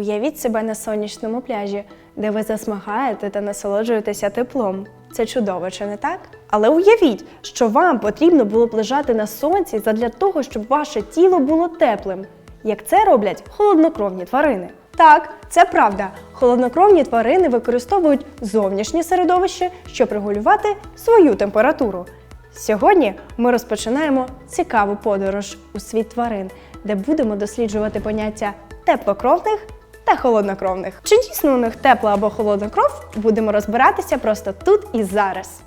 Уявіть себе на сонячному пляжі, де ви засмагаєте та насолоджуєтеся теплом. Це чудово, чи не так? Але уявіть, що вам потрібно було б лежати на сонці задля того, щоб ваше тіло було теплим. Як це роблять холоднокровні тварини? Так, це правда. Холоднокровні тварини використовують зовнішнє середовище, щоб регулювати свою температуру. Сьогодні ми розпочинаємо цікаву подорож у світ тварин, де будемо досліджувати поняття теплокровних та холоднокровних. Чи дійсно у них тепла або холодна кров, будемо розбиратися просто тут і зараз.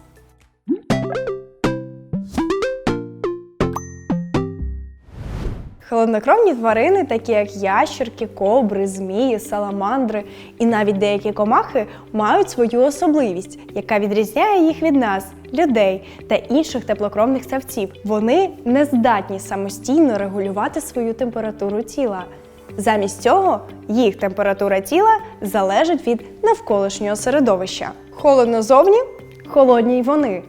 Холоднокровні тварини, такі як ящерки, кобри, змії, саламандри і навіть деякі комахи, мають свою особливість, яка відрізняє їх від нас, людей та інших теплокровних савців. Вони не здатні самостійно регулювати свою температуру тіла. Замість цього їх температура тіла залежить від навколишнього середовища. Холодно зовні холодні й вони.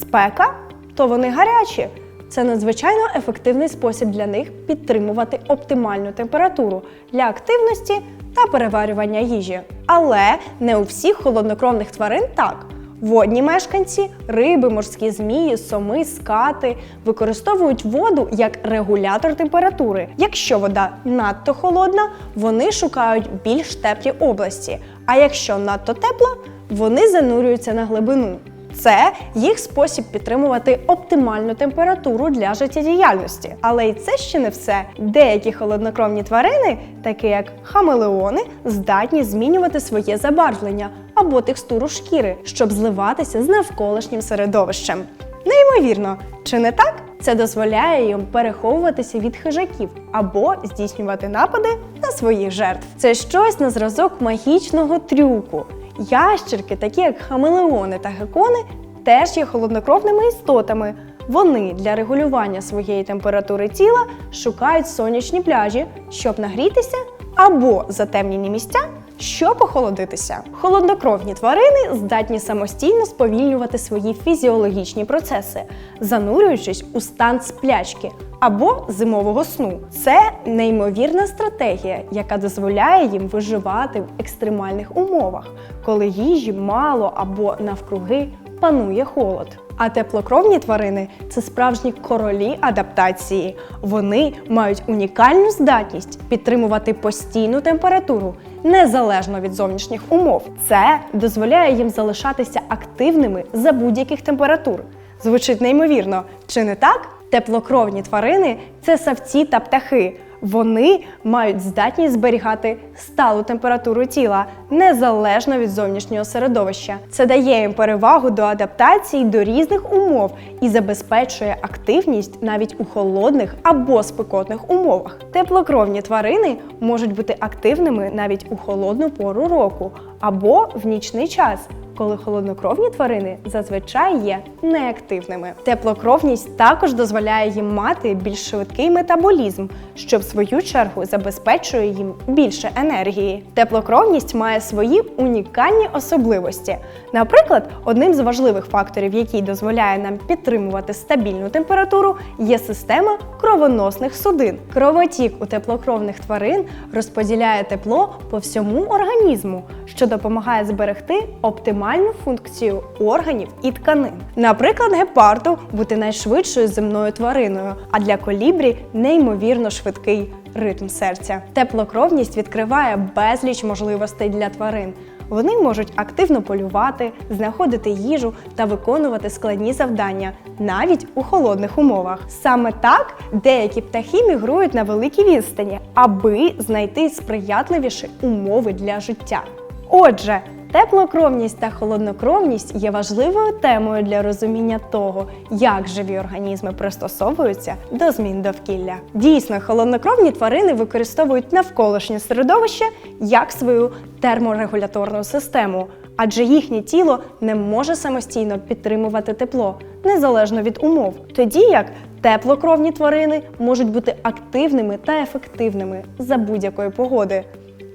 Спека то вони гарячі. Це надзвичайно ефективний спосіб для них підтримувати оптимальну температуру для активності та переварювання їжі. Але не у всіх холоднокровних тварин так. Водні мешканці, риби, морські змії, соми, скати використовують воду як регулятор температури. Якщо вода надто холодна, вони шукають більш теплі області. А якщо надто тепла, вони занурюються на глибину. Це їх спосіб підтримувати оптимальну температуру для життєдіяльності. Але і це ще не все. Деякі холоднокровні тварини, такі як хамелеони, здатні змінювати своє забарвлення або текстуру шкіри, щоб зливатися з навколишнім середовищем. Неймовірно, чи не так? Це дозволяє їм переховуватися від хижаків або здійснювати напади на своїх жертв. Це щось на зразок магічного трюку. Ящерки, такі як хамелеони та гекони, теж є холоднокровними істотами. Вони для регулювання своєї температури тіла шукають сонячні пляжі, щоб нагрітися, або затемнені місця, щоб охолодитися. Холоднокровні тварини здатні самостійно сповільнювати свої фізіологічні процеси, занурюючись у стан сплячки або зимового сну. Це неймовірна стратегія, яка дозволяє їм виживати в екстремальних умовах, коли їжі мало або навкруги панує холод. А теплокровні тварини це справжні королі адаптації. Вони мають унікальну здатність підтримувати постійну температуру незалежно від зовнішніх умов. Це дозволяє їм залишатися активними за будь-яких температур. Звучить неймовірно, чи не так? Теплокровні тварини це савці та птахи. Вони мають здатність зберігати сталу температуру тіла незалежно від зовнішнього середовища. Це дає їм перевагу до адаптації до різних умов і забезпечує активність навіть у холодних або спекотних умовах. Теплокровні тварини можуть бути активними навіть у холодну пору року або в нічний час коли холоднокровні тварини зазвичай є неактивними. Теплокровність також дозволяє їм мати більш швидкий метаболізм, що в свою чергу забезпечує їм більше енергії. Теплокровність має свої унікальні особливості. Наприклад, одним з важливих факторів, який дозволяє нам підтримувати стабільну температуру, є система кровоносних судин. Кровотік у теплокровних тварин розподіляє тепло по всьому організму, що допомагає зберегти оптимальну функцію органів і тканин. Наприклад, гепарду бути найшвидшою земною твариною, а для колібрі неймовірно швидкий ритм серця. Теплокровність відкриває безліч можливостей для тварин. Вони можуть активно полювати, знаходити їжу та виконувати складні завдання навіть у холодних умовах. Саме так деякі птахи мігрують на великі відстані, аби знайти сприятливіші умови для життя. Отже, теплокровність та холоднокровність є важливою темою для розуміння того, як живі організми пристосовуються до змін довкілля. Дійсно, холоднокровні тварини використовують навколишнє середовище як свою терморегуляторну систему, адже їхнє тіло не може самостійно підтримувати тепло незалежно від умов, тоді як теплокровні тварини можуть бути активними та ефективними за будь-якої погоди.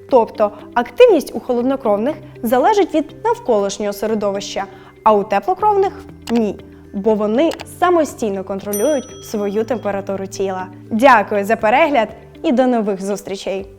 Тобто активність у холоднокровних залежить від навколишнього середовища, а у теплокровних ні. Бо вони самостійно контролюють свою температуру тіла. Дякую за перегляд і до нових зустрічей!